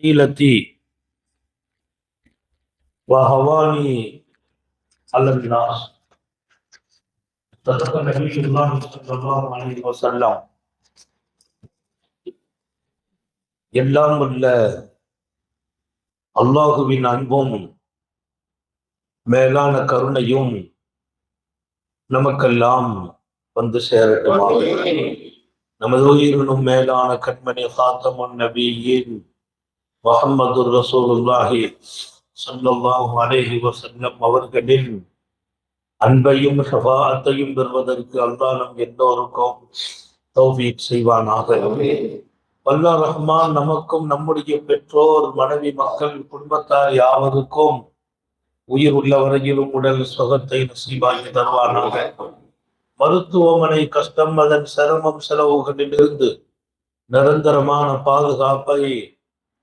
حيلتي وهواني على الناس صدق نبي الله صلى الله عليه وسلم எல்லாம் உள்ள அல்லாஹுவின் அன்பும் மேலான கருணையும் நமக்கெல்லாம் வந்து சேரட்டுமாக நமது உயிரினும் மேலான கண்மணி காத்தமுன் நபியின் முகமது ரசூலுல்லாஹி ஸல்லல்லாஹு அலேஹி வசல்லம் அவர்களின் அன்பையும் ஷபாத்தையும் பெறுவதற்கு அல்லாஹ் நம் எல்லோருக்கும் தௌஃபீக் செய்வானாக. வல்லா ரஹ்மான் நமக்கும் நம்முடைய பெற்றோர் மனைவி மக்கள் குடும்பத்தார் யாவருக்கும் உயிர் உள்ள வரையிலும் உடல் சுகத்தை நசீபாக்கி தருவானாக. மருத்துவமனை கஷ்டம் அதன் சிரமம் செலவுகளிலிருந்து நிரந்தரமான பாதுகாப்பை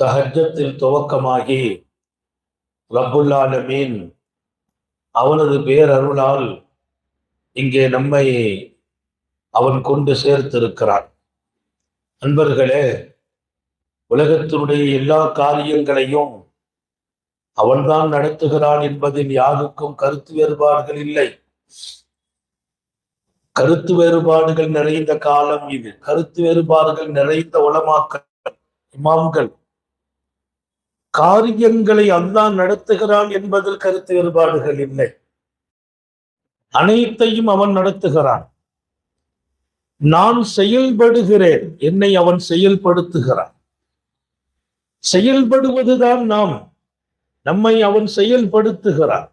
தஹஜத்தில் துவக்கமாகி ரப்புல்லாலமீன் அவனது பேரருளால் இங்கே நம்மை அவன் கொண்டு சேர்த்திருக்கிறான். அன்பர்களே உலகத்தினுடைய எல்லா காரியங்களையும் அவன்தான் நடத்துகிறான் என்பதில் யாருக்கும் கருத்து வேறுபாடுகள் இல்லை. கருத்து வேறுபாடுகள் நிறைந்த காலம் இது. கருத்து வேறுபாடுகள் நிறைந்த உளமாக்கள் இமாம்கள் காரியங்களை அல்லாஹ் நடத்துகிறான் என்பதில் கருத்து வேறுபாடுகள் இல்லை. அனைத்தையும் அவன் நடத்துகிறான். நான் செயல்படுகிறேன் என்னை அவன் செயல்படுத்துகிறான். செயல்படுவதுதான் நாம். நம்மை அவன் செயல்படுத்துகிறான்.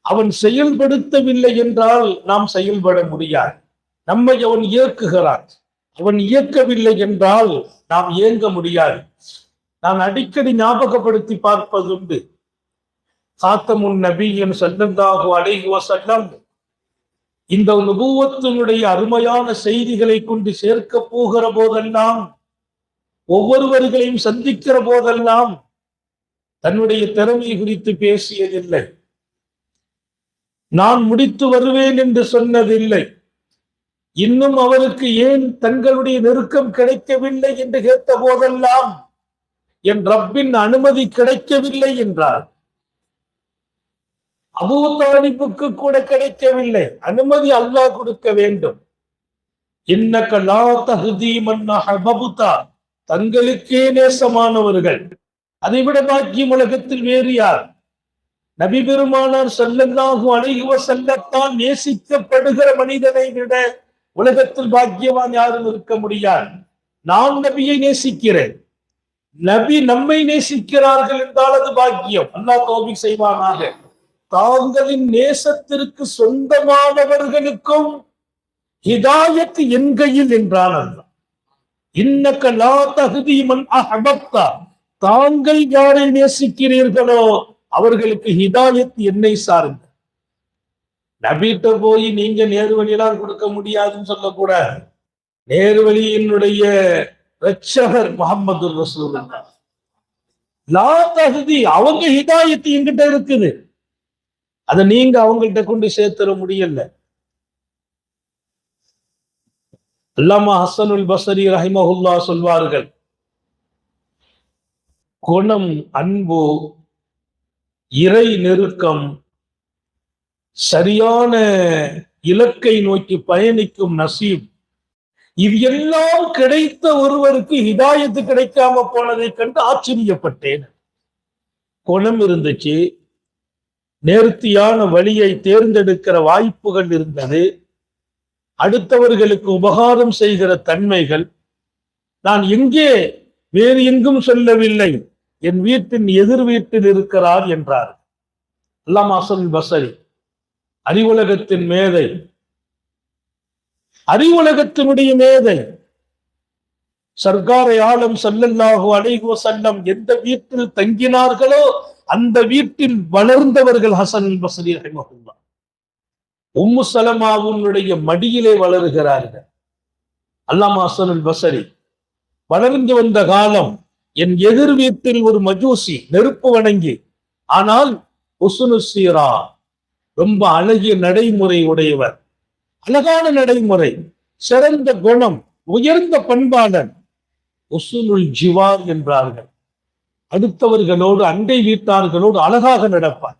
அவன் செயல்படுத்தவில்லை என்றால் நாம் செயல்பட முடியாது. நம்மை அவன் இயக்குகிறான். அவன் இயக்கவில்லை என்றால் நாம் இயங்க முடியாது. நான் அடிக்கடி ஞாபகப்படுத்தி பார்ப்பதுண்டு. காத்தமுன் நபியின் சல்லல்லாஹு அலைஹி சல்லம் இந்த நுபுவத்தினுடைய அருமையான செய்திகளை கொண்டு சேர்க்க போகிற போதெல்லாம் ஒவ்வொருவர்களையும் சந்திக்கிற போதெல்லாம் தன்னுடைய திறமை குறித்து பேசியதில்லை. நான் முடித்து வருவேன் என்று சொன்னதில்லை. இன்னும் அவருக்கு ஏன் தங்களுடைய நெருக்கம் கிடைக்கவில்லை என்று கேட்ட போதெல்லாம் என் ரப்பின் அனுமதி கிடைக்கவில்லை என்றார். அபூ தாலிபுக்கு கூட கிடைக்கவில்லை. அனுமதி அல்லாஹ் கொடுக்க வேண்டும். இன்னக்க லா தகுதி மன்னா தங்களுக்கே நேசமானவர்கள். அதை விட பாக்கியம் உலகத்தில் வேறு யார்? நபி பெருமானார் செல்லந்தாகும் அணைகுவ செல்லத்தான் நேசிக்கப்படுகிற மனிதனை விட உலகத்தில் பாக்கியவான் யாரும் இருக்க முடியாது. நான் நபியை நேசிக்கிறேன். நபி நம்மை நேசிக்கிறார்கள் என்றால் அது பாக்கியம். அல்லாஹ் தோபி செய்வானாக. தாங்களின் நேசத்திற்கு சொந்தமானவர்களுக்கும் ஹிதாயத்து என் கையில் என்றான் அல்ல இன்னக்க லா தகுதி மன் அஹபத்தா தாங்கள் யாரை நேசிக்கிறீர்களோ அவர்களுக்கு ஹிதாயத் என்னை சார்ந்த. நபிட்ட போய் நீங்க நேரு வழியெல்லாம் கொடுக்க முடியாதுன்னு சொல்லக்கூடாது. நேரு வழியினுடைய ரட்சகர் முகமது லா தகுதி அவங்க ஹிதாயத்து என்கிட்ட இருக்குது அதை நீங்க அவங்கள்ட்ட கொண்டு சேர்த்துற முடியல அல்லாமா ஹசனுல் பசரி ரஹிமஹுல்லா சொல்வார்கள் குணம் அன்பு இறை நெருக்கம் சரியான இலக்கை நோக்கி பயணிக்கும் நசீப் இது எல்லாம் கிடைத்த ஒருவருக்கு ஹிதாயத்து கிடைக்காம போனதை கண்டு ஆச்சரியப்பட்டேன். குணம் இருந்துச்சு. நேர்த்தியான வழியை தேர்ந்தெடுக்கிற வாய்ப்புகள் இருந்தது. அடுத்தவர்களுக்கு உபகாரம் செய்கிற தன்மைகள். நான் எங்கே வேறு எங்கும் சொல்லவில்லை. என் வீட்டின் எதிர் வீட்டில் இருக்கிறார் என்றார் அல்லாம் அசல் பசரி அறிவுலகத்தின் மேதை அறிவுலகத்தினுடைய மேதை சர்க்காரை ஆளும் சல்லல்லாஹு அலைஹி செல்லம் எந்த வீட்டில் தங்கினார்களோ அந்த வீட்டில் வளர்ந்தவர்கள் ஹசன் பசரி ரஹிமஹுல்லா. உம்மு சலமாவுனுடைய மடியிலே வளருகிறார்கள். அல்லாமா ஹசன் பசரி வளர்ந்து வந்த காலம் என் எதிர் வீட்டில் ஒரு மஜூசி நெருப்பு வணங்கி ஆனால் உசுனு சீரா ரொம்ப அழகிய நடைமுறை உடையவர். அழகான நடைமுறை சிறந்த குணம் உயர்ந்த பண்பாளன் உசுனுல் ஜிவார் என்றார்கள் அடுத்தவர்களோடு அண்டை வீட்டார்களோடு அழகாக நடப்பார்.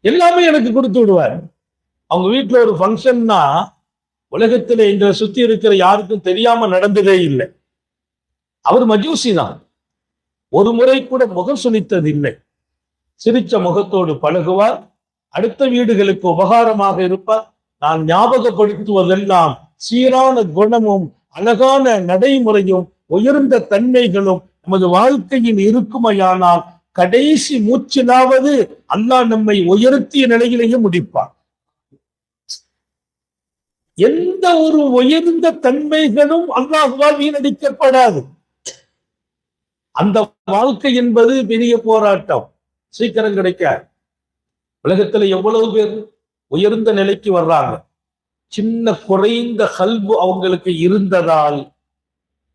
எல்லாமே எனக்கு கொடுத்து விடுவார். அவங்க வீட்டில் ஒரு ஃபங்க்ஷன்னா உலகத்தில் எங்களை சுத்தி இருக்கிற யாருக்கும் தெரியாம நடந்ததே இல்லை. அவர் மஜூசி தான். ஒரு முறை கூட முகம் சுனித்தது இல்லை சிரிச்ச முகத்தோடு பழகுவார். அடுத்த வீடுகளுக்கு உபகாரமாக இருப்பார். நான் ஞாபகப்படுத்துவதெல்லாம் சீரான குணமும் அழகான நடைமுறையும் உயர்ந்த தன்மைகளும் நமது வாழ்க்கையில் இருக்குமையானால் கடைசி மூச்சிலாவது அல்லாஹ் நம்மை உயர்த்திய நிலையிலேயே முடிப்பார் எந்த ஒரு உயர்ந்த தன்மைகளும் அல்லாஹுவால் வீணடிக்கப்படாது. அந்த வாழ்க்கை என்பது பெரிய போராட்டம். சீக்கிரம் கிடைக்காது. உலகத்துல எவ்வளவு பேர் உயர்ந்த நிலைக்கு வர்றாங்க. சின்ன குறைந்த கல்பு அவங்களுக்கு இருந்ததால்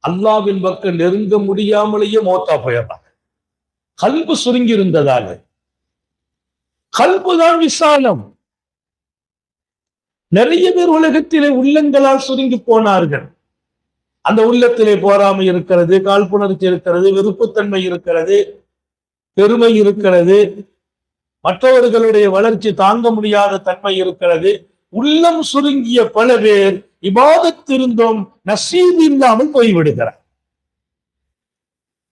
அல்லாவின் பக்கம் நெருங்க முடியாமலேயே மோத்தா போயிடுறாங்க. கல்பு சுருங்கி இருந்ததால. கல்பு தான் விசாலம். நிறைய பேர் உலகத்திலே உள்ளங்களால் சுருங்கி போனார்கள். அந்த உள்ளத்திலே போராமை இருக்கிறது காழ்ப்புணர்ச்சி இருக்கிறது வெறுப்புத்தன்மை இருக்கிறது பெருமை இருக்கிறது மற்றவர்களுடைய வளர்ச்சி தாங்க முடியாத தன்மை இருக்கிறது. உள்ளம் சுருங்கிய பல பேர் இபாதத்திருந்தும் நசீது இல்லாமல் போய்விடுகிறார்.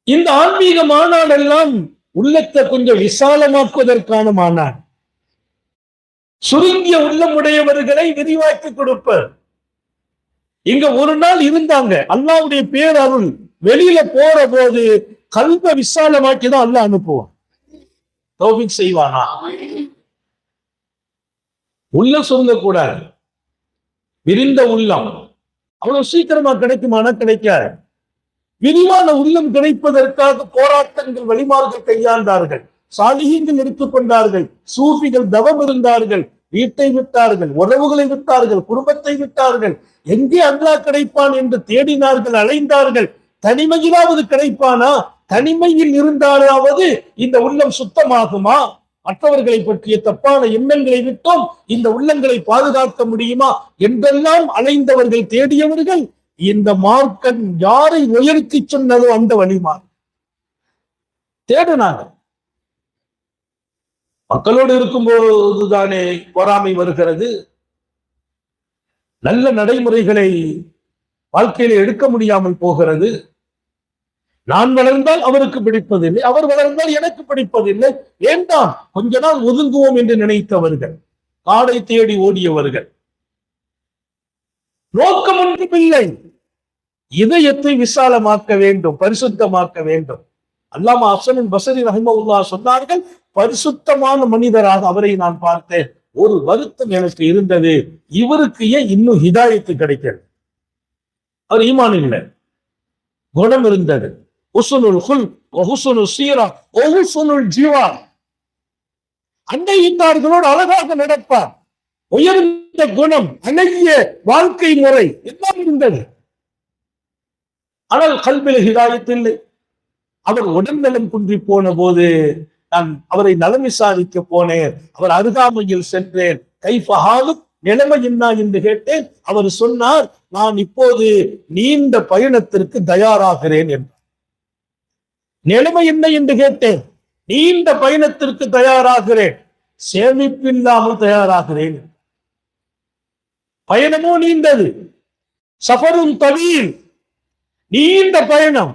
இந்த ஆன்மீக மாநாடெல்லாம் உள்ளத்தை கொஞ்சம் விசாலமாக்குவதற்கான மாநாடு. சுருங்கிய உள்ளம் உடையவர்களை விரிவாக்கி கொடுப்பர் இங்க ஒரு நாள் இருந்தாங்க. அல்லாவுடைய பேரருள் வெளியில போற போது கல்வ விசாலமாக்கி தான் அல்லாஹ் அனுப்புவான். தௌபிக் செய்வானா? உள்ளம் சுருங்க கூட விரிந்த உள்ளம். அவ்வளவு சீக்கிரமா கிடைக்குமானா கிடைக்காது. விரிவான உள்ளம் கிடைப்பதற்காக போராட்டங்கள் வழிமார்கள் கையாண்டார்கள். சாலிகங்கள் எடுத்துக்கொண்டார்கள் சூஃபிகள் தவம் இருந்தார்கள். வீட்டை விட்டார்கள். உறவுகளை விட்டார்கள். குடும்பத்தை விட்டார்கள். எங்கே அல்லாஹ் கிடைப்பான் என்று தேடினார்கள் அலைந்தார்கள். தனிமையிலாவது கிடைப்பானா? தனிமையில் இருந்தாலாவது இந்த உள்ளம் சுத்தமாகுமா? மற்றவர்களை பற்றிய தப்பான எண்ணங்களை விட்டும் இந்த உள்ளங்களை பாதுகாக்க முடியுமா? என்றெல்லாம் அலைந்தவர்கள் தேடியவர்கள் இந்த மார்க்கன் யாரை உயர்த்தி சொன்னதோ அந்த வழிமார் தேடினாங்க. மக்களோடு இருக்கும்போதுதானே பொறாமை வருகிறது. நல்ல நடைமுறைகளை வாழ்க்கையில எடுக்க முடியாமல் போகிறது. நான் வளர்ந்தால் அவருக்கு பிடிப்பதில்லை அவர் வளர்ந்தால் எனக்கு பிடிப்பதில்லை. ஏண்டாம் கொஞ்ச நாள் ஒதுங்குவோம் என்று நினைத்தவர்கள் காடை தேடி ஓடியவர்கள். நோக்கம் ஒன்றுமில்லை இதயத்தை விசாலமாக்க வேண்டும் பரிசுத்தமாக்க வேண்டும். அல்லாம அசனின் பசரி ரஹிமவுல்லா சொன்னார்கள் பரிசுத்தமான மனிதராக அவரை நான் பார்த்தேன். ஒரு வருத்தம் எனக்கு இருந்தது. இவருக்கு ஏன் இன்னும் ஹிதாயத்து கிடைக்கிறது அவர் ஈமான் இல்லை குணம் இருந்தது. உசுனுல் ஹுல் சீரா ஒஹுசுனுல் ஜீவா. அண்டை அழகாக நடப்பார். உயர்ந்த குணம் அழகிய வாழ்க்கை முறை எல்லாம் இருந்தது. ஆனால் கல்வில ஹிதாயத்து அவர் உடல்நலம் குன்றி போன போது நான் அவரை நலம் விசாரிக்க போனேன். அவர் அருகாமையில் சென்றேன். கைஃபஹாலும் நிலைமை என்ன என்று கேட்டேன். அவர் சொன்னார் நான் இப்போது நீண்ட பயணத்திற்கு தயாராகிறேன் என்றார். நிலைமை என்ன என்று கேட்டேன். நீண்ட பயணத்திற்கு தயாராகிறேன். சேமிப்பில்லாமல் தயாராகிறேன் பயணமோ நீண்டது. சஃபரும் தவீல். நீண்ட பயணம்.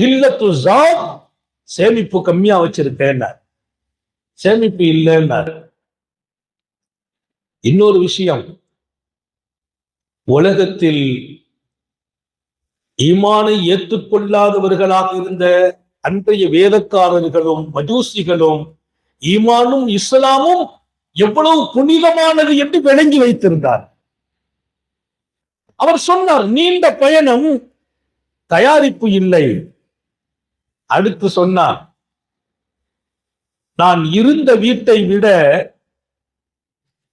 தில்லத்து ஜாப். சேமிப்பு கம்மியா வச்சிருக்கேன்னார் சேமிப்பு இல்லைன்னா இன்னொரு விஷயம். உலகத்தில் ஈமானை ஏற்றுக்கொள்ளாதவர்களாக இருந்த அன்றைய வேதக்காரர்களும் மஜூசிகளும் ஈமானும் இஸ்லாமும் எவ்வளவு புனிதமானது என்று விளங்கி வைத்திருந்தார். அவர் சொன்னார் நீண்ட பயணம் தயாரிப்பு இல்லை. அடுத்து சொன்னார் நான் இருந்த வீட்டை விட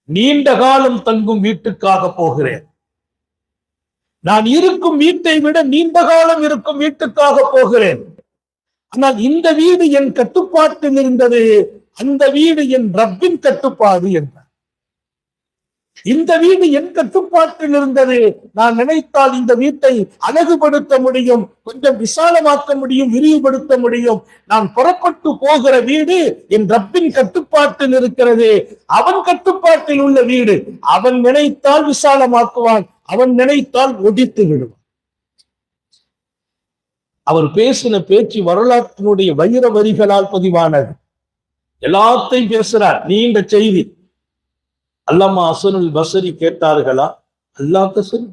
நீண்ட காலம் தங்கும் வீட்டுக்காக போகிறேன். நான் இருக்கும் வீட்டை விட நீண்ட காலம் இருக்கும் வீட்டுக்காக போகிறேன். ஆனால் இந்த வீடு என் கட்டுப்பாட்டில் இருந்தது அந்த வீடு என் ரப்பின் கட்டுப்பாடு என்றார். இந்த வீடு என் கட்டுப்பாட்டில் இருந்தது. நான் நினைத்தால் இந்த வீட்டை அழகுபடுத்த முடியும் கொஞ்சம் விசாலமாக்க முடியும் விரிவுபடுத்த முடியும். நான் புறப்பட்டு போகிற வீடு என் ரப்பின் கட்டுப்பாட்டில் இருக்கிறது. அவன் கட்டுப்பாட்டில் உள்ள வீடு. அவன் நினைத்தால் விசாலமாக்குவான். அவன் நினைத்தால் ஒடித்து விடுவான். அவர் பேசின பேச்சு வரலாற்றினுடைய வைர வரிகளால் பதிவானது. எல்லாத்தையும் பேசுறார். நீண்ட செய்தி. அல்லாமா அசனுல் பசரி கேட்டார்களா? அல்லாத்த சொல்லு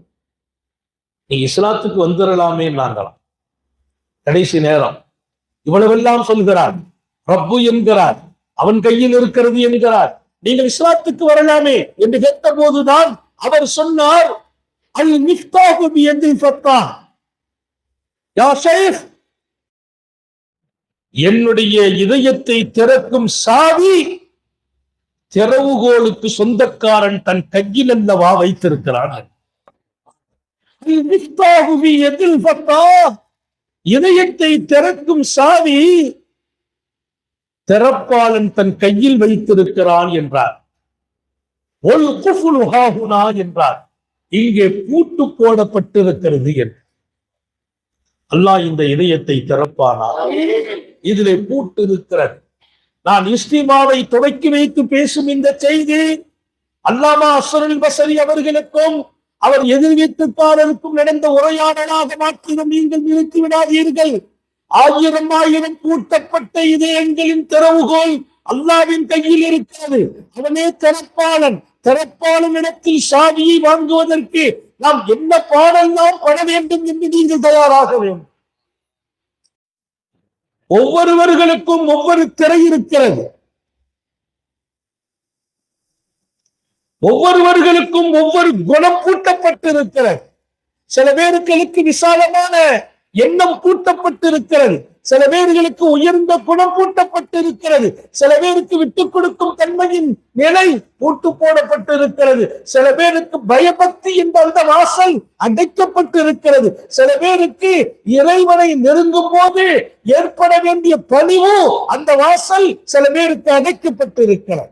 நீ இஸ்லாத்துக்கு வந்துடலாமே நாங்களாம். கடைசி நேரம். இவ்வளவெல்லாம் சொல்கிறார். ரப்பு என்கிறார். அவன் கையில் இருக்கிறது என்கிறார். நீங்கள் இஸ்லாத்துக்கு வரலாமே என்று கேட்ட போதுதான் அவர் சொன்னார். அல் மிஃப்தாஹு பியதில் ஃபத்தா. யா ஷைஃப் என்னுடைய இதயத்தை திறக்கும் சாவி திறவுகோளுக்கு சொந்தக்காரன் தன் கையில் அல்லவா வைத்திருக்கிறான்? எதில் இதயத்தை திறக்கும் சாவி திறப்பாளன் தன் கையில் வைத்திருக்கிறான் என்றார். ஹாஹுனா என்றார். இங்கே பூட்டு போடப்பட்டிருக்கிறது என்று. அல்லாஹ் இந்த இதயத்தை திறப்பானா? இதிலே பூட்டு இருக்கிறது. நான் இஸ்திமாவை தொடக்கி வைத்து பேசும் இந்த செய்தி அல்லாமா அஸ்வருல் பசரி அவர்களுக்கும் அவர் எதிர்வீட்டுக்காரருக்கும் நடந்த உரையாடலாக மாற்றிடம் நீங்கள் நிறுத்தி விடாதீர்கள். ஆயிரம் ஆயிரம் கூட்டப்பட்ட இதயங்களின் திறவுகோல் அல்லாவின் கையில் இருக்கிறது. அவனே திறப்பாளன். திறப்பாளன் இடத்தில் சாவியை வாங்குவதற்கு நாம் என்ன பாடெல்லாம் பட வேண்டும் என்று நீங்கள் தயாராக வேண்டும். ஒவ்வொருவர்களுக்கும் ஒவ்வொரு திரை இருக்கிறது. ஒவ்வொருவர்களுக்கும் ஒவ்வொரு குணம் பூட்டப்பட்டிருக்கிறது. சில பேர்களுக்கு விசாலமான எண்ணம் பூட்டப்பட்டிருக்கிறது. சில பேர்களுக்கு உயர்ந்த குணம் பூட்டப்பட்டிருக்கிறது. சில பேருக்கு விட்டுக் கொடுக்கும் தன்மையின் நிலை பூட்டு போடப்பட்டிருக்கிறது. சில பேருக்கு பயபக்தி என்ற அந்த வாசல் அடைக்கப்பட்டிருக்கிறது. சில பேருக்கு இறைவனை நெருங்கும் போது ஏற்பட வேண்டிய பணிவு அந்த வாசல் சில பேருக்கு அடைக்கப்பட்டிருக்கிறது.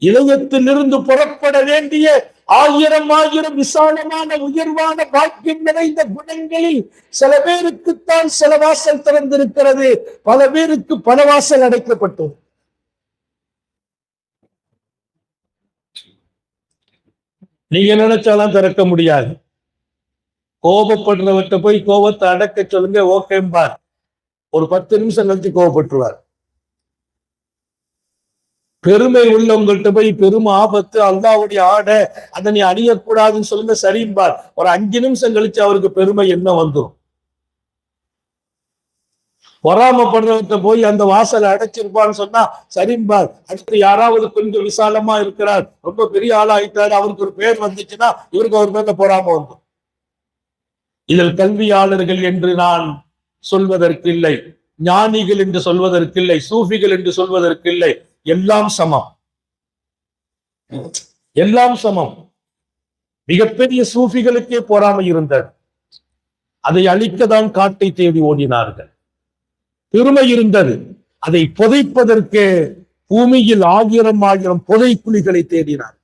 இளையத்திலிருந்து புறப்பட வேண்டிய ஆயிரம் ஆயிரம் விசாலமான உயர்வான பாக்கியம் நிறைந்த குணங்களில் சில பேருக்குத்தான் சில வாசல் திறந்திருக்கிறது. பல பேருக்கு பல வாசல் அடைக்கப்பட்டது. நீங்க நினைச்சாலாம் திறக்க முடியாது. கோபப்படுறவர்கிட்ட போய் கோபத்தை அடக்க சொல்லுங்க ஓகேம்பார். ஒரு பத்து நிமிஷம் கழிச்சு கோபப்பட்டுருவார். பெருமை உள்ளவங்கள்ட்ட போய் பெரும் ஆபத்து அல்லாவுடைய ஆடை அதை நீ அணியக்கூடாதுன்னு சொல்லுங்க சரிம்பார். ஒரு அஞ்சு நிமிஷம் கழிச்சு அவருக்கு பெருமை என்ன வந்துடும் பொறாமப்படுறவர்கிட்ட போய் அந்த வாசலை அடைச்சிருப்பான்னு சொன்னா சரிம்பார். அடுத்து யாராவது கொஞ்சம் விசாலமா இருக்கிறார் ரொம்ப பெரிய ஆளாயிட்டாரு அவருக்கு ஒரு பேர் வந்துச்சுன்னா இவருக்கு அவர் பேர்ல பொறாம வந்தோம் இதில் கல்வியாளர்கள் என்று நான் சொல்வதற்கு இல்லை ஞானிகள் என்று சொல்வதற்கு இல்லை சூஃபிகள் என்று சொல்வதற்கு இல்லை எல்லாம் சமம். எல்லாம் சமம். மிகப்பெரிய சூஃபிகளுக்கே பொறாமை இருந்தது. அதை அழிக்கதான் காட்டை தேடி ஓடினார்கள். பெருமை இருந்தது. அதை புதைப்பதற்கு பூமியில் ஆயிரம் ஆயிரம் புதை குழிகளை தேடினார்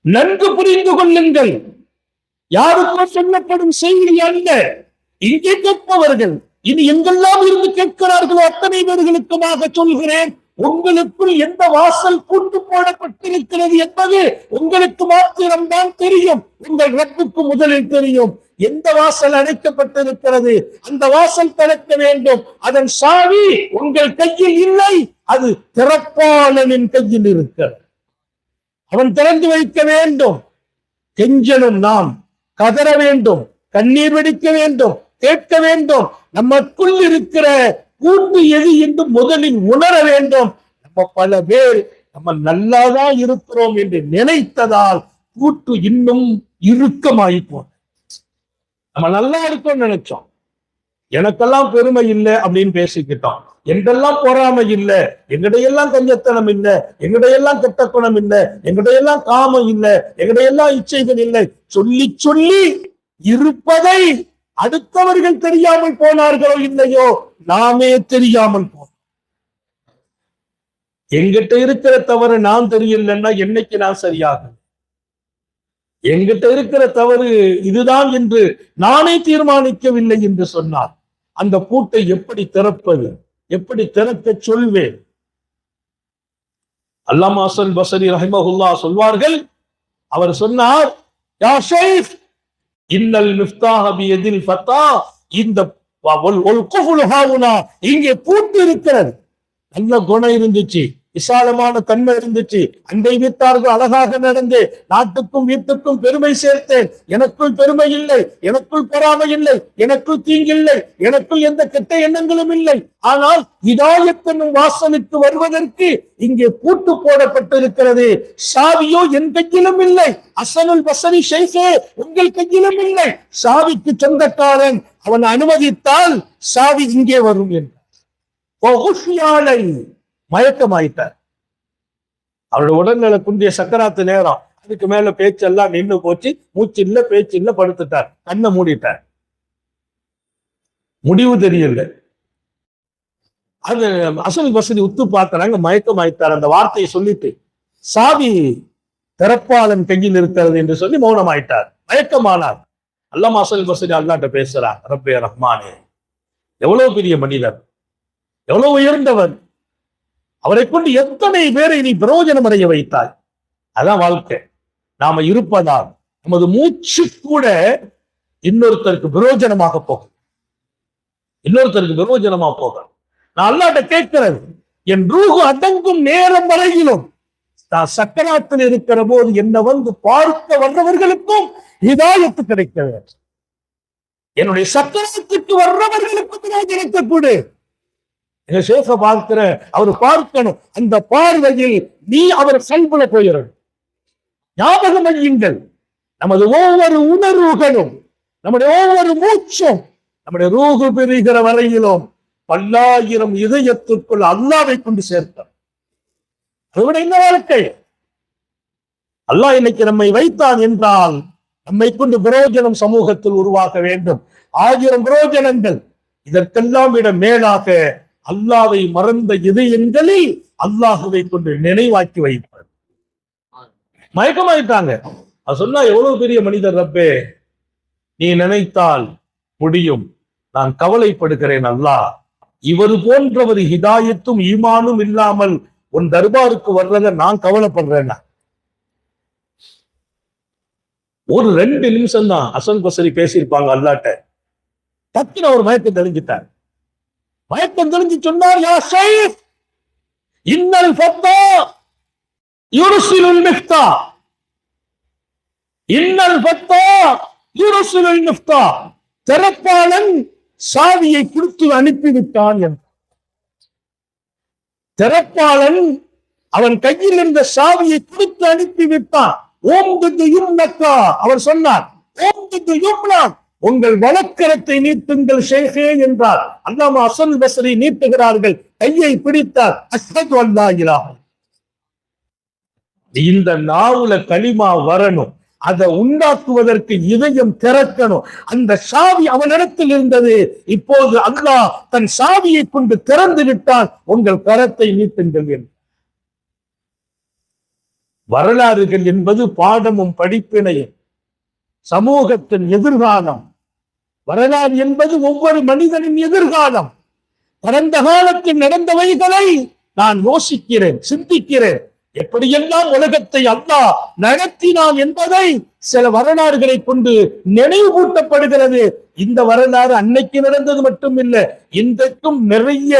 நன்கு புரிந்து கொள்ளுங்கள். யாருக்கோ சொல்லப்படும் செய்தி அல்ல. இங்கே கேட்பவர்கள் இனி எங்கெல்லாம் இருந்து கேட்கிறார்களோ அத்தனை பேர்களுக்குமாக சொல்கிறேன் உங்களுக்குள் எந்த வாசல் பூட்டு போடப்பட்டிருக்கிறது என்பது உங்களுக்கு மாத்திரம்தான் தெரியும். உங்கள் ரப்புக்கு முதலில் தெரியும். எந்த வாசல் அடைக்கப்பட்டிருக்கிறது அந்த வாசல் திறக்க வேண்டும். அதன் சாவி உங்கள் கையில் இல்லை. அது திறப்பாளனின் கையில் இருக்கிறது. அவன் திறந்து வைக்க வேண்டும். கெஞ்சனும் நாம் கதற வேண்டும். கண்ணீர் வெடிக்க வேண்டும். கேட்க வேண்டும். நமக்குள் இருக்கிற கூட்டு எது என்று முதலில் உணர வேண்டும். நம்ம பல பேர் நம்ம நல்லாதான் இருக்கிறோம் என்று நினைத்ததால் கூட்டு இன்னும் இறுக்கமாயிப்போம் நம்ம நல்லா இருக்கோம்னு நினைச்சோம். எனக்கெல்லாம் பெருமை இல்லை அப்படின்னு பேசிக்கிட்டோம். எங்கெல்லாம் பொறாமை இல்லை எங்கடையெல்லாம் கஞ்சத்தனம் இல்லை எங்கடையெல்லாம் கெட்ட குணம் இல்லை எங்கடையெல்லாம் காமம் இல்லை எங்கடையெல்லாம் இச்சைகள் இல்லை சொல்லி சொல்லி இருப்பதை அடுத்தவர்கள் தெரியாமல் போனார்களோ இல்லையோ நாமே தெரியாமல் போனோம். எங்கிட்ட இருக்கிற தவறு நான் தெரியலன்னா என்னைக்கு நான் சரியாகும் எங்கிட்ட இருக்கிற தவறு இதுதான் என்று நானே தீர்மானிக்கவில்லை என்று சொன்னார் அந்த பூட்டை எப்படி திறப்பது? எப்படி திறக்க சொல்வேன்? அல்லாமாசல் பசரி ரஹிமஹுல்லா சொல்வார்கள் அவர் சொன்னார் யா இன்னல் மிஃப்தாஹ எதில் ஃபத்தா. இந்த ஒல் ஒல் குஃபுல் ஹாவுனா இங்கே பூட்டு இருக்கிறது நல்ல குணம் இருந்துச்சு. விசாலமான தன்மை இருந்துச்சு. அண்டை வீட்டார்கள் அழகாக நடந்து நாட்டுக்கும் வீட்டுக்கும் பெருமை சேர்த்தேன். எனக்குள் பெருமை இல்லை எனக்குள் பொறாமை இல்லை எனக்குள் தீங்கில்லை எனக்குள் எந்த கெட்ட எண்ணங்களும் இல்லை. ஆனால் இதாயத்தனும் வாசலுக்கு வருவதற்கு இங்கே பூட்டு போடப்பட்டிருக்கிறது. சாவியோ என் கையிலும் இல்லை. அசனுல் வசனி ஷைஃபே உங்கள் கையிலும் இல்லை. சாவிக்கு சொந்தக்காரன் அவன் அனுமதித்தால் சாவி இங்கே வரும் என்றார். மயக்கமாயிட்டார். அவரோட உடல்நிலை குந்திய சக்கராத்து நேரம். அதுக்கு மேல பேச்செல்லாம் நின்னு போச்சு. மூச்சு இல்ல பேச்சு இல்ல படுத்துட்டார். கண்ணை மூடிட்டார். முடிவு தெரியல. அது அசல் வசதி உத்து பார்த்தாங்க மயக்கமாயிட்டார். அந்த வார்த்தையை சொல்லிட்டு சாவி திறப்பாளன் கையில் இருக்கிறது என்று சொல்லி மௌனமாயிட்டார். மயக்கமானார். அல்லாம அசல் வசதி அல்லாட்ட பேசுறார் ரப்பே ரஹ்மானே எவ்வளவு பெரிய மனிதர் எவ்வளவு உயர்ந்தவர் அவரை கொண்டு எத்தனை பேரை நீ பிரயோஜனம் அடைய வைத்தாய்? அதான் வாழ்க்கை. நாம இருப்பதால் நமது மூச்சு கூட இன்னொருத்தருக்கு பிரயோஜனமாக போகும். இன்னொருத்தருக்கு பிரயோஜனமா போகும் நான் அல்லாட்ட கேட்கிறது என் ரூகு அடங்கும் நேரம் வரையிலும் நான் சக்கராத்தில் இருக்கிற போது என்ன வந்து பார்க்க வந்தவர்களுக்கும் இதாயத்து கிடைக்க வேண்டும். என்னுடைய சக்கரத்துக்கு வர்றவர்களுக்கும் நான் எங்க சேஷ பார்க்கிற அவர் பார்க்கணும். அந்த பார்வையில் நீ அவர் செயல்பட போயிடணும் ஞாபகம் வையுங்கள். நமது ஒவ்வொரு உணர்வுகளும் நம்முடைய ஒவ்வொரு மூச்சும் நம்முடைய ரூகு பெறுகிற வரையிலும் பல்லாயிரம் இதயத்திற்குள் அல்லாவை கொண்டு சேர்த்தார் அதுவிட இந்த வாழ்க்கை? அல்லாஹ் இன்னைக்கு நம்மை வைத்தான் என்றால் நம்மை கொண்டு பிரயோஜனம் சமூகத்தில் உருவாக்க வேண்டும். ஆயிரம் பிரயோஜனங்கள் இதற்கெல்லாம் விட மேலாக அல்லாவை மறந்த இதயங்களை அல்லாஹுவை கொண்டு நினைவாக்கி வைப்பார். மயக்கமாயிட்டாங்க. அது சொன்னா எவ்வளவு பெரிய மனிதர் ரப்பே? நீ நினைத்தால் முடியும். நான் கவலைப்படுகிறேன் அல்லாஹ் இவர் போன்றவர் ஹிதாயத்தும் ஈமானும் இல்லாமல் உன் தர்பாருக்கு வர்றத நான் கவலைப்படுறேன்னா? ஒரு ரெண்டு நிமிஷம் தான் அசன் பசரி பேசியிருப்பாங்க அல்லாட்ட. டக்குன்னு அவர் மயக்கம் தெரிஞ்சிட்டார் மயக்கம் தெரிஞ்சு சொன்னார் யா ஷைஃப் இன்னல் ஃபத்தா யுர்சிலுல் மிஃப்தா. இன்னல் ஃபத்தா யுர்சிலுல் மிஃப்தா. திறப்பாளன் சாவியை கொடுத்து அனுப்பிவிட்டான் என்றார். திறப்பாளன் அவன் கையில் இருந்த சாவியை கொடுத்து அனுப்பிவிட்டான். ஓம் தித்து யும்னக்கா அவர் சொன்னார். ஓம் தித்து யும்னா உங்கள் வழக்கரத்தை நீட்டுங்கள் ஷேகே என்றார். அல்லாமா அசல் பசரி நீட்டுகிறார்கள். கையை பிடித்தார். அஷ்ஹது அல்லா இந்த நாவுல களிமா வரணும். அதை உண்டாக்குவதற்கு இதயம் திறக்கணும். அந்த சாவி அவனிடத்தில் இருந்தது. இப்போது அல்லாஹ் தன் சாவியை கொண்டு திறந்து விட்டால் உங்கள் கரத்தை நீட்டுங்கள் என்று. வரலாறுகள் என்பது பாடமும் படிப்பினையும் சமூகத்தின் எதிர்காலம். வரலாறு என்பது ஒவ்வொரு மனிதனின் எதிர்காலம். கடந்த காலத்தில் நடந்தவைகளை நான் யோசிக்கிறேன் சிந்திக்கிறேன். எப்படியெல்லாம் உலகத்தை அல்லாஹ் நடத்தினான் என்பதை சில வரலாறுகளை கொண்டு நினைவூட்டப்படுகிறது. இந்த வரலாறு அன்னைக்கு நடந்தது மட்டும் இல்லை இன்றைக்கும் நிறைய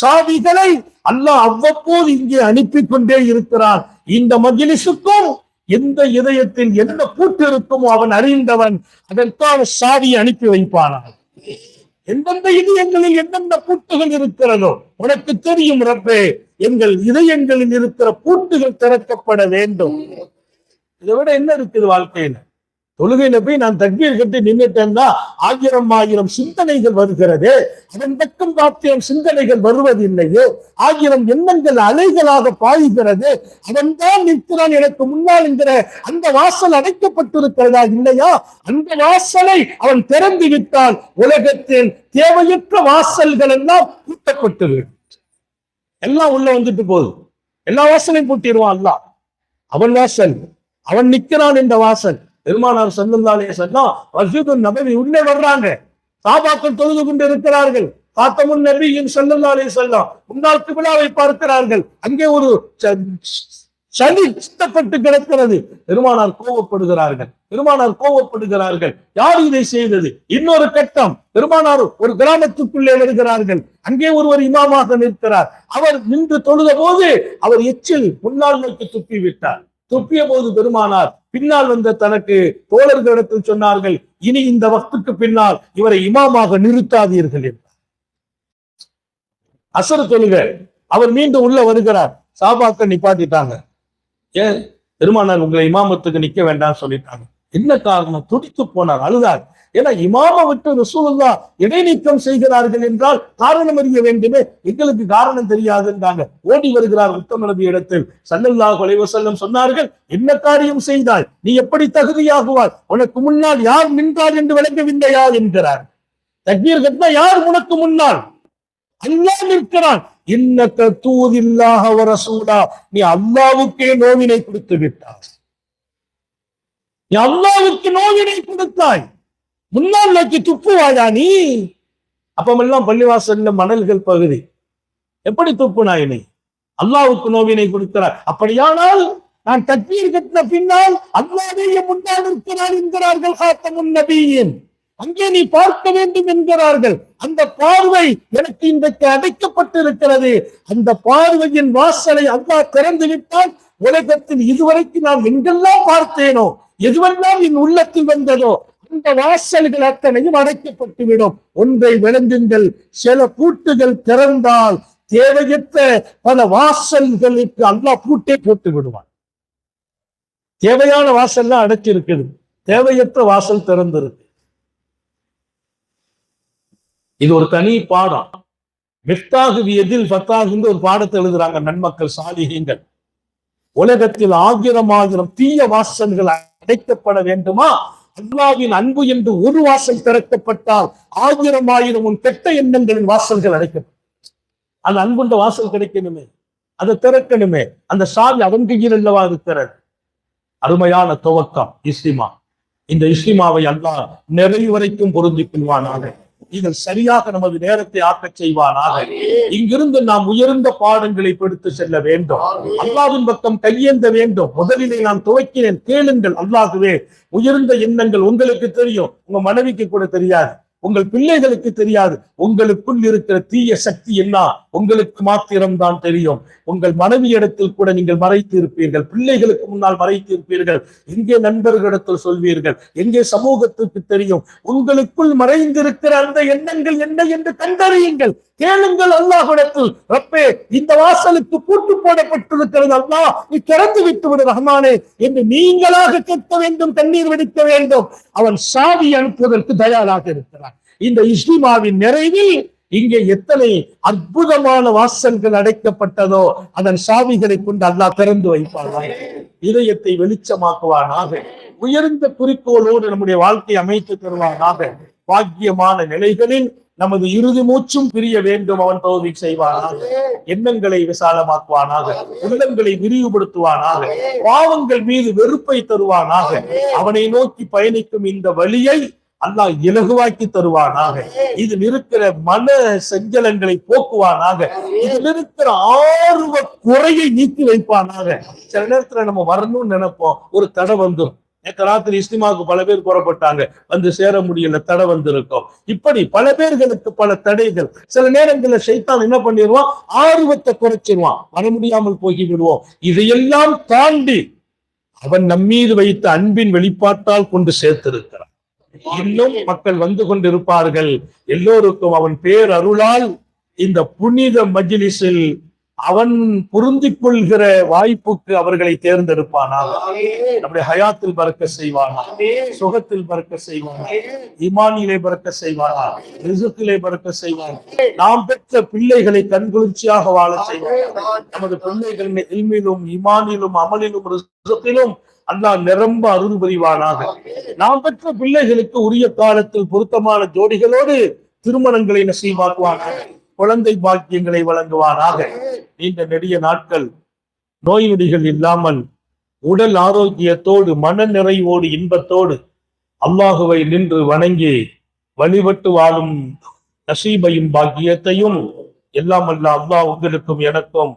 சாவிகளை அல்லாஹ் அவ்வப்போது இங்கே அனுப்பி கொண்டே இருக்கிறான். இந்த மகிழிசுக்கும் எந்த இதயத்தில் என்ன பூட்டு இருக்குமோ அவன் அறிந்தவன் அதற்காக சாவியை அனுப்பி வைப்பானான் எந்தெந்த இதயங்களில் எந்தெந்த பூட்டுகள் இருக்கிறதோ உனக்கு தெரியும் ரப்பே எங்கள் இதயங்களில் இருக்கிற பூட்டுகள் திறக்கப்பட வேண்டும். இதை விட என்ன இருக்குது வாழ்க்கையில? தொழுகையில போய் நான் தக்பீர் கட்டி நின்றுட்டேன்னா ஆயிரம் ஆயிரம் சிந்தனைகள் வருகிறது. அதன் பக்கம் காத்தியம் சிந்தனைகள் வருவதில்லையோ? ஆயிரம் எண்ணங்கள் அலைகளாக பாய்கிறது. அதன் தான் நிற்கிறான் எனக்கு முன்னால் என்கிற அந்த வாசல் அடைக்கப்பட்டிருக்கிறதா இல்லையா? அந்த வாசலை அவன் திறந்து விட்டால் உலகத்தின் தேவையற்ற வாசல்கள் எல்லாம் பூட்டப்பட்டு எல்லாம் உள்ள வந்துட்டு போதும் எல்லா வாசலையும் பூட்டிடுவான் அல்லாஹ். அவன் வாசல் அவன் நிற்கிறான் இந்த வாசல். பெருமானார் சந்தந்தாலே சொன்னா மஸ்ஜிது நபவி உள்ளே வர்றாங்க. சாபாக்கள் தொழுது கொண்டு இருக்கிறார்கள். காத்தமுன் நபியின் செல்லுந்தாலே செல்லம் முன்னாள் திருவிழாவை பார்க்கிறார்கள். அங்கே ஒரு ச- சளி சித்தப்பட்டு கிடக்கிறது. பெருமானார் கோவப்படுகிறார்கள். பெருமானார் கோவப்படுகிறார்கள். யார் இதை செய்தது? இன்னொரு கட்டம். பெருமானார் ஒரு கிராமத்துக்குள்ளே வருகிறார்கள். அங்கே ஒருவர் இமாமாக நிற்கிறார். அவர் நின்று தொழுத போது அவர் எச்சில் முன்னால் நோக்கி துப்பி விட்டார். துப்பிய போது பெருமானார். பின்னால் வந்த தனக்கு தோழர்களிடத்தில் சொன்னார்கள் இனி இந்த வக்துக்கு பின்னால் இவரை இமாமாக நிறுத்தாதீர்கள் என்றார். அசர் தொழுக அவர் மீண்டும் உள்ள வருகிறார். சாபாக்க நிப்பாட்டிட்டாங்க. ஏன்? பெருமானார் உங்களை இமாமத்துக்கு நிக்க வேண்டாம்னு சொல்லிட்டாங்க. என்ன காரணம்? துடித்து போனார் அழுதார். ஏன்னா இமாம விட்டு ரசூலுல்லா இடைநீக்கம் செய்கிறார்கள் என்றால் காரணம் அறிய வேண்டுமே. எங்களுக்கு காரணம் தெரியாதுன்றாங்க ஓடி வருகிறார் உத்தம நபி இடத்தில். சல்லல்லா அலைஹி செல்லம் சொன்னார்கள் என்ன காரியம் செய்தாய்? நீ எப்படி தகுதியாகுவாய்? உனக்கு முன்னால் யார் நின்றார் என்று விளங்கவில்லையா? என்கிறார். தக்பீர் கட்டினா யார் உனக்கு முன்னால்? அல்லாஹ் நிற்கிறான். இன்னக்க தூதில்லாஹ வரசூடா நீ அல்லாவுக்கே நோவினை கொடுத்து விட்டாய். நீ அல்லாவுக்கு நோவினை கொடுத்தாய். முன்னால் நோக்கி துப்புவாயா நீ? அப்பமெல்லாம் பள்ளிவாசல்ல மணல்கள் பகுதி. எப்படி துப்புனாய் நீ? அல்லாவுக்கு நோவினை கொடுக்கிறார் அப்படியானால் நான் தக்பீர் கட்டின பின்னால் அல்லாவே முன்னால் இருக்கிறார் என்கிறார்கள் காத்தமுன் நபியின். அங்கே நீ பார்க்க வேண்டும் என்கிறார்கள். அந்த பார்வை எனக்கு இன்றைக்கு அடைக்கப்பட்டிருக்கிறது. அந்த பார்வையின் வாசலை அல்லாஹ் திறந்து விட்டால் உலகத்தில் இதுவரைக்கும் நான் எங்கெல்லாம் பார்த்தேனோ எதுவெல்லாம் என் உள்ளத்தில் வந்ததோ இந்த வாசல்கள் அத்தனையும் அடைக்கப்பட்டு விடும் ஒன்றை விளங்குங்கள் சில பூட்டுகள் திறந்தால் தேவையற்ற பல வாசல்களுக்கு அல்லா பூட்டே போட்டு விடுவான். தேவையான வாசல்லாம் அடைச்சிருக்குது. தேவையற்ற வாசல் திறந்திருக்கு. இது ஒரு தனி பாடம். மிஃப்தாகு எதில் ஃபத்தாகுன்னு ஒரு பாடத்தை எழுதுறாங்க நன்மக்கள் சாலிகங்கள் உலகத்தில் ஆகிரம் ஆகிரம் தீய வாசல்கள் அடைக்கப்பட வேண்டுமா? அல்லாவின் அன்பு என்று ஒரு வாசல் திறக்கப்பட்டால் ஆயிரம் ஆயிரம் உன் கெட்ட எண்ணங்களின் வாசல்கள் அடைக்கப்படும் அந்த அன்புண்ட வாசல் கிடைக்கணுமே. அதை திறக்கணுமே. அந்த சாவி அவன் கையில் அல்லவா இருக்கிறது அருமையான துவக்கம் இஸ்லிமா இந்த இஸ்லிமாவை அல்லாஹ் நிறைவு வரைக்கும் பொருந்திக் கொள்வானாக இதில் சரியாக நமது நேரத்தை ஆக்கச் செய்வானாக. இங்கிருந்து நாம் உயர்ந்த பாடங்களை எடுத்து செல்ல வேண்டும். அல்லாவின் பக்கம் கையேந்த வேண்டும். முதலிலே நான் துவக்கினேன். கேளுங்கள் அல்லாஹுவே. உயர்ந்த எண்ணங்கள் உங்களுக்கு தெரியும். உங்க மனைவிக்கு கூட தெரியாது. உங்கள் பிள்ளைகளுக்கு தெரியாது. உங்களுக்குள் இருக்கிற தீய சக்தி என்ன உங்களுக்கு மாத்திரம்தான் தெரியும். உங்கள் மனைவியிடத்தில் கூட நீங்கள் மறைத்து இருப்பீர்கள் பிள்ளைகளுக்கு முன்னால் மறைத்து இருப்பீர்கள் எங்கே நண்பர்களிடத்தில் சொல்வீர்கள். எங்கே சமூகத்துக்கு தெரியும். உங்களுக்குள் மறைந்திருக்கிற அந்த எண்ணங்கள் என்ன என்று கண்டறியுங்கள். கேளுங்கள் அல்லாஹிடத்தில் ரப்பே இந்த வாசலுக்கு பூட்டு போடப்பட்டிருக்கிறது அல்லா. நீ திறந்து விட்டு விடு ரஹ்மானே என்று நீங்களாக கேட்க வேண்டும் தண்ணீர் வெடிக்க வேண்டும். அவன் சாவி அனுப்புவதற்கு தயாராக இருக்கிறான். இந்த இஸ்லிமாவின் நிறைவில் இங்கே எத்தனை அற்புதமான வாசல்கள் அடைக்கப்பட்டதோ அதன் சாவிகளை கொண்டு அல்லாஹ் திறந்து வைப்பார்கள் இதயத்தை வெளிச்சமாக்குவானாக. உயர்ந்த குறிக்கோளோடு நம்முடைய வாழ்க்கை அமைத்து தருவானாக. பாக்கியமான நிலைகளில் நமது இறுதி மூச்சும் பிரிய வேண்டும் அவன் தோல்வி செய்வானாக. எண்ணங்களை விசாலமாக்குவானாக. உள்ளங்களை விரிவுபடுத்துவானாக. பாவங்கள் மீது வெறுப்பை தருவானாக. அவனை நோக்கி பயணிக்கும் இந்த வழியை அல்லாஹ் இலகுவாக்கி தருவானாக. இதில் இருக்கிற மன சஞ்சலங்களை போக்குவானாக. இதில் இருக்கிற ஆர்வ குறையை நீக்கி வைப்பானாக. சில நேரத்துல நம்ம வரணும்னு நினைப்போம். ஒரு தடை வந்துடும் நேற்று ராத்திரி இஸ்லிமாவுக்கு பல பேர் புறப்பட்டாங்க. வந்து சேர முடியல தடை வந்திருக்கும். இப்படி பல பேர்களுக்கு பல தடைகள். சில நேரங்களில் சைத்தான் என்ன பண்ணிடுவான்? ஆர்வத்தை குறைச்சிருவான் வர முடியாமல் போகி விடுவோம் இதையெல்லாம் தாண்டி அவன் நம்மீது வைத்த அன்பின் வெளிப்பாட்டால் கொண்டு சேர்த்திருக்கிறான். இன்னும் மக்கள் வந்து கொண்டிருப்பார்கள். எல்லோருக்கும் அவன் பேர் அருளால் இந்த புனித மஜ்லிஸில் அவன் பொருந்திக் கொள்கிற வாய்ப்புக்கு அவர்களை தேர்ந்தெடுப்பானாக. நம்முடைய ஹயாத்தில் பறக்க செய்வானா சுகத்தில் பறக்க செய்வானா இமானிலே பறக்க செய்வானா ரிசுக்கிலே பறக்க செய்வானா நாம் பெற்ற பிள்ளைகளை கண்குளிர்ச்சியாக வாழ செய்வானா நமது பிள்ளைகள் இல்மிலும் இமானிலும் அமலிலும் ரிசுக்கிலும் அல்லாஹ் நிரம்ப அருள் புரிவானாக. நாம் பெற்ற பிள்ளைகளுக்கு உரிய காலத்தில் பொருத்தமான ஜோடிகளோடு திருமணங்களை நசீவாக்குவானாக குழந்தை பாக்கியங்களை வழங்குவானாக. நீண்ட நெடிய நாட்கள் நோய் நொடிகள் இல்லாமல் உடல் ஆரோக்கியத்தோடு மன நிறைவோடு இன்பத்தோடு அல்லாஹுவை நின்று வணங்கி வழிபட்டு வாழும் நசீபையும் பாக்கியத்தையும் எல்லாம் அல்ல அல்லாஹ் உங்களுக்கும் எனக்கும்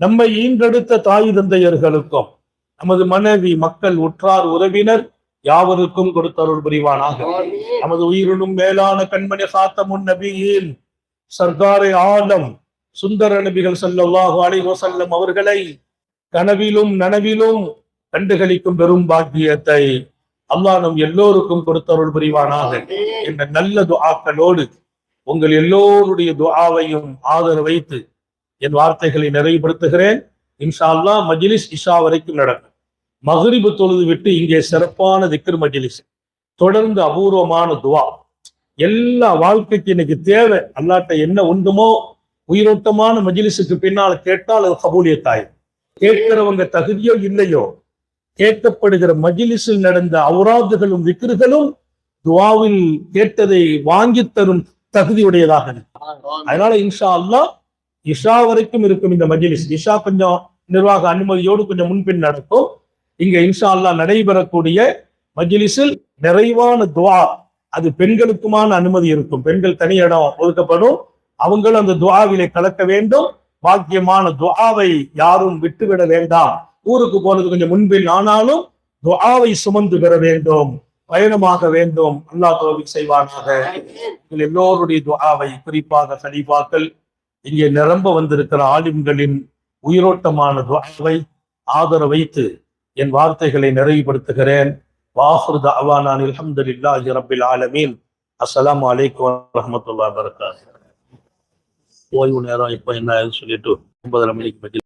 நம்மை ஈன்றெடுத்த தாய் தந்தையர்களுக்கும் நமது மனைவி மக்கள் உற்றார் உறவினர் யாவருக்கும் கொடுத்தருள் புரிவானாக. நமது உயிரினும் மேலான கண்மணி சாத்தமுன் நபியில் சர்க்காரை ஆலம் சுந்தர நபிகள் ஸல்லல்லாஹு அலைஹி வஸல்லம் அவர்களை கனவிலும் நனவிலும் கண்டுகளிக்கும் பெரும் பாக்கியத்தை அல்லாஹ் நம் எல்லோருக்கும் கொடுத்தருள் புரிவானாக. என்ற நல்ல துஆக்களோடு உங்கள் எல்லோருடைய துஆவையும் ஆதரவு வைத்து என் வார்த்தைகளை நிறைவுபடுத்துகிறேன். இன்ஷா அல்லாஹ் மஜ்லிஸ் இஷா வரைக்கும் நடக்கும். மகரிபு தொழுது விட்டு இங்கே சிறப்பான திக்ர் மஜிலிஸ். தொடர்ந்து அபூர்வமான துவா. எல்லா வாழ்க்கைக்கு இன்னைக்கு தேவை. அல்லாட்ட என்ன உண்டுமோ உயிரோட்டமான மஜ்லிஸுக்கு பின்னால் கேட்டால் அது கபூலியத்தாய். கேட்கிறவங்க தகுதியோ இல்லையோ கேட்கப்படுகிற மஜிலிஸில் நடந்த அவுராதுகளும் விக்கிர்களும் துவாவில் கேட்டதை வாங்கி தரும் தகுதியுடையதாக. அதனால இன்ஷா அல்லாஹ் இஷா வரைக்கும் இருக்கும் இந்த மஜிலிஸ். இஷா கொஞ்சம் நிர்வாக அனுமதியோடு கொஞ்சம் முன்பின் நடக்கும். இங்க இன்ஷா அல்லாஹ் நடைபெறக்கூடிய மஜ்லிஸில் நிறைவான துவா. அது பெண்களுக்குமான அனுமதி இருக்கும். பெண்கள் தனி இடம் ஒதுக்கப்படும். அவங்களும் அந்த துவாவிலே கலக்க வேண்டும். பாக்கியமான துவாவை யாரும் விட்டுவிட வேண்டாம். ஊருக்கு போனது கொஞ்சம் முன்பில் ஆனாலும் துவாவை சுமந்து பெற வேண்டும். பயணமாக வேண்டும். அல்லாஹ் தோல்வி செய்வானாக. எல்லோருடைய துவாவை குறிப்பாக சலீபாக்கள் இங்கே நிரம்ப வந்திருக்கிற ஆலிம்களின் உயிரோட்டமான துவாவை ஆதரவு வைத்து என் வார்த்தைகளை நிறைவுபடுத்துகிறேன். வாஹுர் தஅவானான் அல்ஹம்துலில்லாஹி ரப்பில் ஆலமீன். அஸ்ஸலாமு அலைக்கும் வரஹ்மத்துல்லாஹி வபரகாத்துஹு. ஓய்வு நேரம் இப்போ என்ன சொல்லிட்டு ஒன்பதரை மணிக்கு